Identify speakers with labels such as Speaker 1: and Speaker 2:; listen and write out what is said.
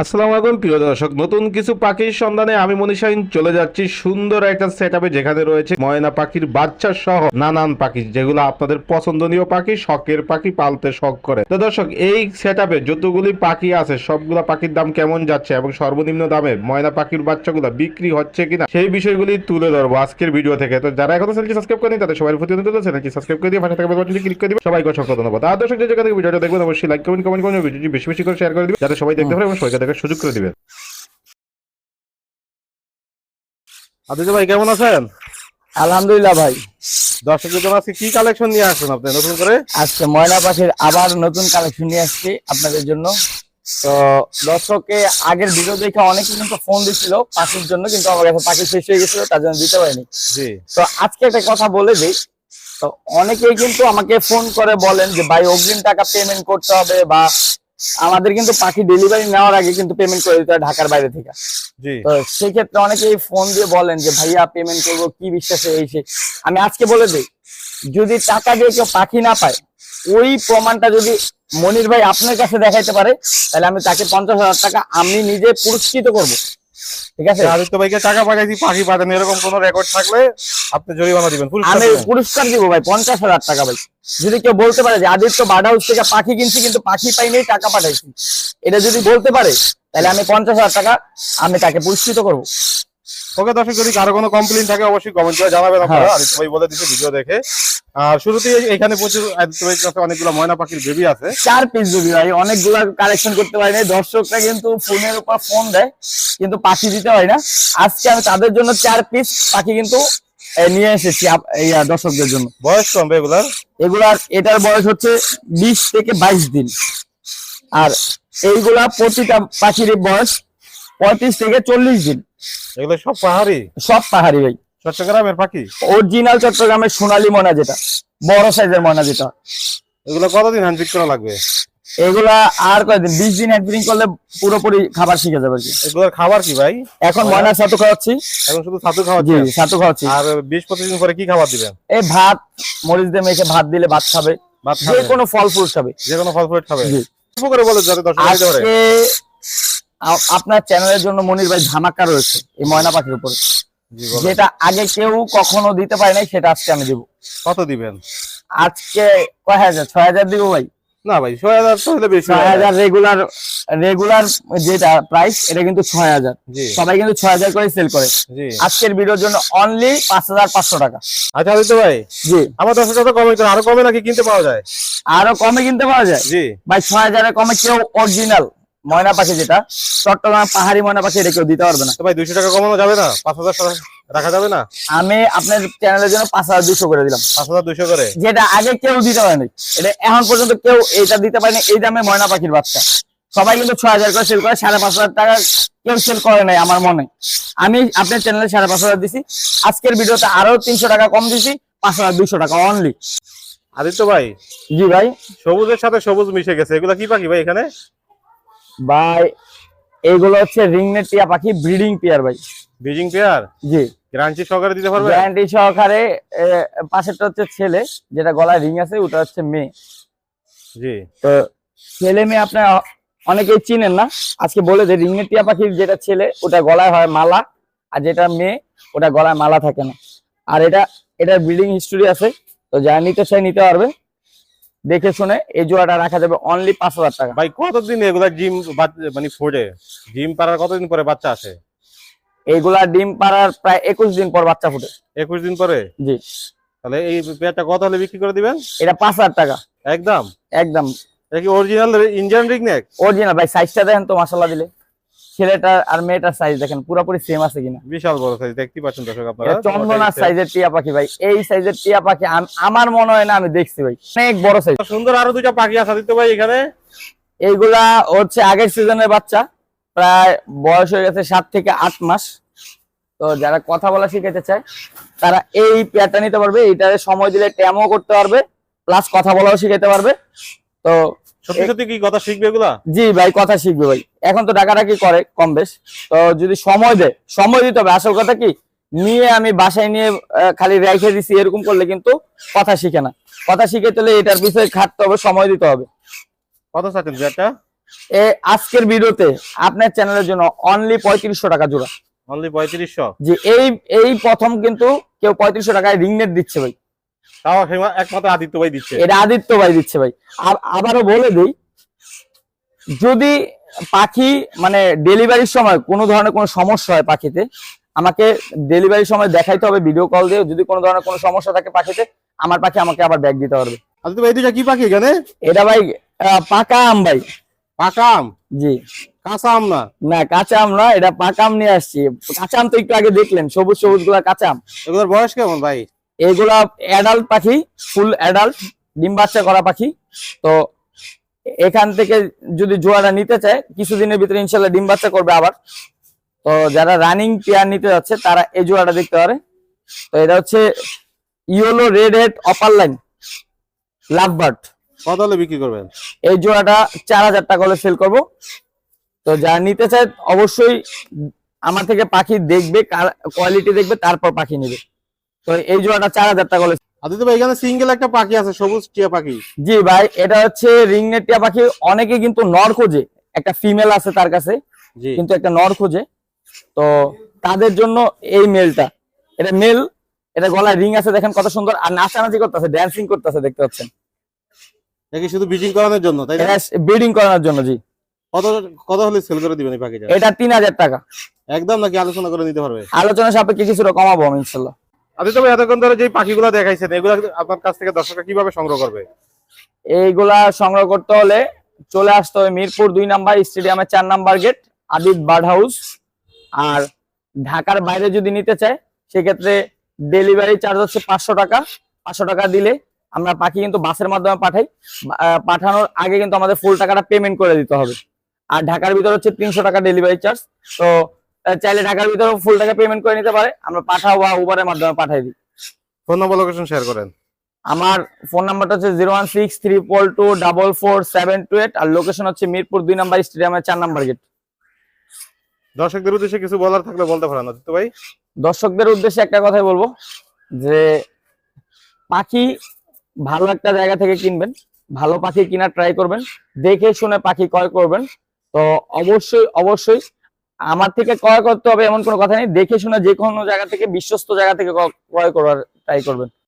Speaker 1: আসসালামু আলাইকুম, প্রিয় দর্শক। নতুন কিছু পাখির সন্ধানে আমি মনীষাইন চলে যাচ্ছি সুন্দর একটা সেট যেখানে রয়েছে ময়না পাখির বাচ্চা সহ নানান পাখি, যেগুলো আপনাদের পছন্দনীয় পাখি, শখের পাখি, পালতে শখ করে। তো দর্শক, এই সেট যতগুলি পাখি আছে, সবগুলা পাখির দাম কেমন যাচ্ছে এবং সর্বনিম্ন দামে ময়না পাখির বাচ্চাগুলো বিক্রি হচ্ছে কিনা, সেই বিষয়গুলি তুলে ধরবো আজকের ভিডিও থেকে। তো যারা এখনও চ্যানেলটি সাবস্ক্রাইব করেনি তাদের সবাই প্রতি অনুরোধ চ্যানেলটি সাবস্ক্রাইব করে দিয়ে পাশে থাকা বেলবাটনটি ক্লিক করে দিবে। সবাইকে অসংখ্য ধন্যবাদ। আর দর্শক, যে জায়গা ভিডিওটা দেখবেন, অবশ্যই লাইক কমেন্ট কমেন্ট করবেন ভিডিওটি বেশি বেশি করে শেয়ার করে দিবে, যাতে সবাই দেখতে পারে এবং সবাইকে দেখার সুযোগ করে দিবে আদিত্য ভাই কেমন আছেন?
Speaker 2: আলহামদুলিল্লাহ ভাই।
Speaker 1: দর্শকদের জন্য আজকে কি কালেকশন নিয়ে আসছেন আপনি? নতুন করে?
Speaker 2: আজকে ময়না পাখির আবার নতুন কালেকশন নিয়ে আসছি আপনাদের জন্য। তো দর্শকে আগের ভিডিও দেখে অনেকে কিন্তু ফোন দিছিল পাখির জন্য কিন্তু আমার কাছে পাখি শেষ হয়ে গেছিল তার জন্য দিতে পারিনি।
Speaker 1: জি।
Speaker 2: তো আজকে একটা কথা বলে দিই। তো অনেকেই কিন্তু আমাকে ফোন করে বলেন যে ভাই অগ্রিম টাকা পেমেন্ট করতে হবে বা আমাদের কিন্তু পাখি ডেলিভারি নেওয়ার আগে কিন্তু পেমেন্ট করে দিতে হয় ঢাকার বাইরে থেকে। তো সেক্ষেত্রে অনেকেই ফোন দিয়ে বলেন যে ভাইয়া পেমেন্ট করব কি বিশ্বাসে এই সে আমি আজকে বলে দিই যদি টাকা দিয়ে কেউ পাখি না পায় ওই প্রমাণটা যদি মনির ভাই আপনার কাছে দেখাইতে পারে তাহলে আমি তাকে পঞ্চাশ হাজার টাকা আমি নিজে পুরস্কৃত করব। ঠিক আছে?
Speaker 1: আদিত্য ভাইকে টাকা পাঠাইছি পাখি পাঠান এরকম কোনো রেকর্ড থাকলে আপনি জরিমানা দিবেন
Speaker 2: আমি। পুরস্কার দিব ভাই পঞ্চাশ হাজার টাকা ভাই। যদি কেউ বলতে পারে যে আদিত্য বার্ড হাউস থেকে পাখি কিনছি কিন্তু পাখি টাকা পাঠাইছি। এটা যদি বলতে পারে তাহলে আমি পঞ্চাশ হাজার টাকা আমি তাকে পুরস্কৃত করব।
Speaker 1: ওকে দর্শক যদি কারও কোনো কমপ্লেন থাকে অবশ্যই কমেন্ট করে জানাবেন আপনারা।
Speaker 2: হ্যাঁ।
Speaker 1: আদিত্য ভাই বলে দিচ্ছে ভিডিও দেখে। আর শুরুতেই এখানে প্রচুর আদিত্য ভাইয়ের কাছে অনেকগুলো ময়না পাখির বেবি আছে।
Speaker 2: চার পিস যদি ভাই অনেকগুলা কালেকশন করতে পারি না দর্শকরা কিন্তু ফোনের উপর ফোন দেয় কিন্তু পাখি দিতে হয় না। আজকে আমি তাদের জন্য চার পিস পাখি কিন্তু নিয়ে এসেছি এই, দর্শকদের জন্য।
Speaker 1: বয়স কম এগুলার?
Speaker 2: এগুলার এটার বয়স হচ্ছে বিশ থেকে বাইশ দিন। আর এইগুলা প্রতিটা পাখির বয়স পঁয়ত্রিশ থেকে চল্লিশ দিন।
Speaker 1: এগুলো সব পাহাড়ি?
Speaker 2: সব পাহাড়ি ভাই।
Speaker 1: চট্টগ্রামের পাখি?
Speaker 2: অরিজিনাল চট্টগ্রামের সোনালী ময়না যেটা বড় সাইজের ময়না যেটা।
Speaker 1: এগুলো কতদিন হ্যান্ড করা লাগবে?
Speaker 2: এগুলা আর কয়দিন বিশ দিন করলে পুরোপুরি খাবার শিখে যাবে কি।
Speaker 1: এগুলোর খাবার কি ভাই?
Speaker 2: এখন ময়নার ছাতু খাওয়াচ্ছি।
Speaker 1: এখন শুধু ছাতু খাওয়া
Speaker 2: জি ছাতু খাওয়াচ্ছি।
Speaker 1: আর বিশ পঁচিশ দিন পরে কি খাবার দিবেন?
Speaker 2: এই ভাত মরিচ দিয়ে মেখে ভাত দিলে ভাত খাবে।
Speaker 1: ভাত
Speaker 2: যে কোনো ফল ফ্রুট খাবে।
Speaker 1: যে কোনো ফল ফ্রুট খাবে।
Speaker 2: জি।
Speaker 1: করে বলে যাতে
Speaker 2: আজকে আপনার চ্যানেলের জন্য মনির ভাই ধামাকা রয়েছে এই ময়না পাখির উপরে। যেটা আগে কেউ কখনো দিতে পারে নাই সেটা আজকে আমি দিব।
Speaker 1: কত দিবেন?
Speaker 2: আজকে কয় হাজার? ছয় হাজার দিব ভাই।
Speaker 1: না ভাই ছয় হাজার তো হলে বেশি
Speaker 2: ছয় হাজার রেগুলার রেগুলার যেটা প্রাইস এটা কিন্তু ছয় হাজার। সবাই কিন্তু ছয় হাজার করে সেল করে। আজকের ভিডিওর জন্য অনলি পাঁচ হাজার পাঁচশো টাকা।
Speaker 1: আচ্ছা আদিত্য ভাই
Speaker 2: জি।
Speaker 1: আমার দশ হাজার কমে আরও কমে নাকি কিনতে পাওয়া যায়?
Speaker 2: আরও কমে কিনতে পাওয়া যায়?
Speaker 1: জি।
Speaker 2: ভাই ছয় হাজারের কমে কেউ অরিজিনাল ময়না পাখি যেটা চট্টগ্রাম পাহাড়ি ময়না পাখি এটা কেউ দিতে পারবে না।
Speaker 1: তো ভাই দুইশো টাকা কমানো যাবে না? পাঁচ হাজার রাখা যাবে না?
Speaker 2: আমি আপনার চ্যানেলের জন্য পাঁচ হাজার দুশো করে দিলাম।
Speaker 1: পাঁচ হাজার দুইশো করে?
Speaker 2: যেটা আগে কেউ দিতে পারেনি। এটা এখন পর্যন্ত কেউ এটা দিতে পারেনি এই দামে ময়না পাখির বাচ্চা। সবাই কিন্তু ছয় হাজার করে সেল করে সাড়ে পাঁচ হাজার টাকা কেউ সেল করে নাই আমার মনে। আমি আপনার চ্যানেলে সাড়ে পাঁচ হাজার দিছি। আজকের ভিডিওতে আরও তিনশো টাকা কম দিছি পাঁচ হাজার দুশো টাকা অনলি
Speaker 1: আদিত্য ভাই
Speaker 2: জি ভাই।
Speaker 1: সবুজের সাথে সবুজ মিশে গেছে। এগুলা কি পাখি ভাই এখানে?
Speaker 2: ভাই এইগুলো হচ্ছে রিংনেট টিয়া পাখি ব্রিডিং পেয়ার ভাই।
Speaker 1: Breeding pair?
Speaker 2: জি।
Speaker 1: গ্রান্টি সহকারে দিতে পারবে?
Speaker 2: গ্যারান্টি সহকারে পাশেরটা হচ্ছে ছেলে যেটা গলায় রিং আছে ওটা হচ্ছে মেয়ে।
Speaker 1: জি।
Speaker 2: তো ছেলে মেয়ে আপনার অনেকেই চিনেন না? আজকে বলে যে রিংনেট টিয়া পাখির যেটা ছেলে ওটা গলায় হয় মালা আর যেটা মেয়ে ওটা গলায় মালা থাকে না। আর এটা এটার ব্রিডিং হিস্টোরি আছে তো যা নিতে চাই নিতে পারবে দেখে শুনে এই জোড়াটা রাখা যাবে অনলি পাঁচ হাজার টাকা।
Speaker 1: ভাই কতদিন এগুলা জিম মানে ফোড়ে জিম পাড়ার কতদিন পরে বাচ্চা আসে?
Speaker 2: এইগুলা ডিম পাড়ার প্রায় একুশ দিন পর বাচ্চা ফুটে।
Speaker 1: একুশ দিন পরে?
Speaker 2: জি।
Speaker 1: তাহলে এই পেয়ারটা কত হলে বিক্রি করে দিবেন?
Speaker 2: এটা পাঁচ হাজার টাকা।
Speaker 1: একদম?
Speaker 2: একদম।
Speaker 1: এটা কি original Indian ringneck
Speaker 2: original ভাই সাইজটা দেখেন তো মাসাল্লাহ দিলে। ছেলেটার আর মেয়েটার সাইজ দেখেন পুরোপুরি সেম আছে কিনা।
Speaker 1: বিশাল বড় সাইজ দেখতে পাচ্ছেন দর্শক আপনারা।
Speaker 2: চন্দনার সাইজের টিয়া পাখি ভাই। এই সাইজের টিয়া পাখি আমার মনে হয় না আমি দেখছি ভাই। অনেক বড় সাইজ
Speaker 1: সুন্দর আরও দুইটা পাখি আছে আদিত্য ভাই এখানে।
Speaker 2: এইগুলা হচ্ছে আগের সিজনের বাচ্চা। প্রায় বয়স হয়ে গেছে সাত থেকে আট মাস। তো যারা কথা বলা শিখাতে চায় তারা এই পেয়ারটা নিতে পারবে। এইটারে সময় দিলে ট্যামও করতে পারবে প্লাস কথা বলাও শিখাতে পারবে। তো
Speaker 1: সত্যি সত্যি কি কথা শিখবে এগুলা?
Speaker 2: জি ভাই কথা শিখবে ভাই। এখন তো ডাকাডাকি করে কম বেশ। তো যদি সময় দেয় সময় দিতে হবে। আসল কথা কি নিয়ে আমি বাসায় নিয়ে খালি রেখে দিছি এরকম করলে কিন্তু কথা শিখে না। কথা শিখে তাহলে এটার বিষয়ে খাটতে হবে সময় দিতে হবে।
Speaker 1: কত চাচ্ছেন পেয়ারটা
Speaker 2: এ আজকের ভিডিওতে আপনার চ্যানেলের জন্য অনলি পঁয়ত্রিশশো টাকা জোড়া।
Speaker 1: অনলি পঁয়ত্রিশশো?
Speaker 2: যে এই এই প্রথম কিন্তু কেউ পঁয়ত্রিশশো টাকায় রিং নেট দিচ্ছে ভাই।
Speaker 1: তাও হেমা- একমাত্র আদিত্য ভাই দিচ্ছে।
Speaker 2: এটা আদিত্য ভাই দিচ্ছে ভাই। আবারও বলে দিই যদি পাখি মানে ডেলিভারির সময় কোনো ধরনের কোনো সমস্যা হয় পাখিতে আমাকে ডেলিভারির সময় দেখাইতে হবে ভিডিও কল দিয়ে যদি কোনো ধরনের কোনো সমস্যা থাকে পাখিতে আমার পাখি আমাকে আবার ব্যাগ দিতে পারবে।
Speaker 1: আদিত্য ভাই কি পাখি এখানে?
Speaker 2: এটা ভাই আহ, পাকা আম ভাই।
Speaker 1: পাকা আম?
Speaker 2: জি।
Speaker 1: কাঁচা আম না?
Speaker 2: না কাঁচা আম না এটা পাকা আম নিয়ে আসছি। কাঁচা আম তো একটু আগে দেখলেন সবুজ সবুজগুলা কাঁচা আম।
Speaker 1: এগুলোর বয়স কেমন ভাই?
Speaker 2: এগুলা অ্যাডাল্ট পাখি ফুল অ্যাডাল্ট ডিম বাচ্চা করা পাখি। তো এখান থেকে যদি জোয়ারা নিতে চায় কিছুদিনের ভিতরে ইনশাল্লাহ ডিম বাচ্চা করবে আবার। তো যারা রানিং পেয়ার নিতে যাচ্ছে তারা এই জোড়াটা দেখতে পারে। তো এটা হচ্ছে yellow red head opaline lovebird
Speaker 1: কত হলে বিক্রি করবেন?
Speaker 2: এই জোড়াটা চার হাজার টাকা হলে সেল করব। তো যারা নিতে চায় অবশ্যই আমার থেকে পাখি দেখবে কোয়ালিটি দেখবে তারপর পাখি নেবে। তো এই জোড়াটা চার হাজার টাকা হলে
Speaker 1: ভাই এখানে সিঙ্গেল একটা পাখি আছে সবুজ টিয়া পাখি।
Speaker 2: জি ভাই এটা হচ্ছে রিংনেটিয়া পাখি। অনেকে কিন্তু নর খোঁজে। একটা ফিমেল আছে তার কাছে কিন্তু একটা নর খোঁজে। তো তাদের জন্য এই মেলটা। এটা মেল এটা গলায় রিং আছে দেখেন কত সুন্দর। আর নাচানাচি করতেছে ড্যান্সিং করতেছে দেখতে পাচ্ছেন।
Speaker 1: নাকি শুধু করানোর জন্য তাই
Speaker 2: ব্রিডিং করানোর জন্য জি।
Speaker 1: কত কত হলে সেল করে দিবেন এই পাখিটা?
Speaker 2: এটা তিন হাজার টাকা।
Speaker 1: একদম নাকি আলোচনা করে নিতে পারবে?
Speaker 2: আলোচনা সাপেক্ষে কিছুটা কমাবো আমি ইনশাল্লাহ।
Speaker 1: আদিত্য ভাই এতক্ষণ ধরে যে পাখিগুলো দেখাইছেন, এগুলো আপনার কাছ থেকে দর্শকরা কীভাবে সংগ্রহ করবে?
Speaker 2: এইগুলা সংগ্রহ করতে হলে চলে আসতে হবে মিরপুর দুই নাম্বার স্টেডিয়ামের চার number gate, Adit bird house আর ঢাকার বাইরে যদি নিতে চায়, সেক্ষেত্রে ডেলিভারি চার্জ হচ্ছে পাঁচশো টাকা। পাঁচশো টাকা দিলে আমরা পাখি কিন্তু বাসের মাধ্যমে পাঠাই। পাঠানোর আগে কিন্তু আমাদের ফুল টাকাটা পেমেন্ট করে দিতে হবে। আর ঢাকার ভিতরে হচ্ছে তিনশো টাকা ডেলিভারি চার্জ তো চাইলে ঢাকার ভিতরে ফুল টাকা পেমেন্ট করে নিতে পারে। আমরা পাঠাও বা উবারের মাধ্যমে পাঠাই দিই।
Speaker 1: ফোন নম্বর লোকেশন শেয়ার করেন।
Speaker 2: আমার ফোন নাম্বারটা হচ্ছে zero one six three four two double four seven two eight আর লোকেশন হচ্ছে মিরপুর দুই নাম্বার স্টেডিয়ামের চার নাম্বার গেট।
Speaker 1: দর্শকদের উদ্দেশ্যে কিছু বলার থাকলে বলতে পারেন আদিত্য ভাই।
Speaker 2: দর্শকদের উদ্দেশ্যে একটা কথাই বলব যে পাখি ভালো একটা জায়গা থেকে কিনবেন ভালো পাখি কিনা ট্রাই করবেন দেখে শুনে পাখি ক্রয় করবেন। তো অবশ্যই অবশ্যই আমার থেকে ক্রয় করতে হবে এমন কোনো কথা নেই। দেখে শুনে যে কোনো জায়গা থেকে, বিশ্বস্ত জায়গা থেকে ক্রয় করার ট্রাই করবেন।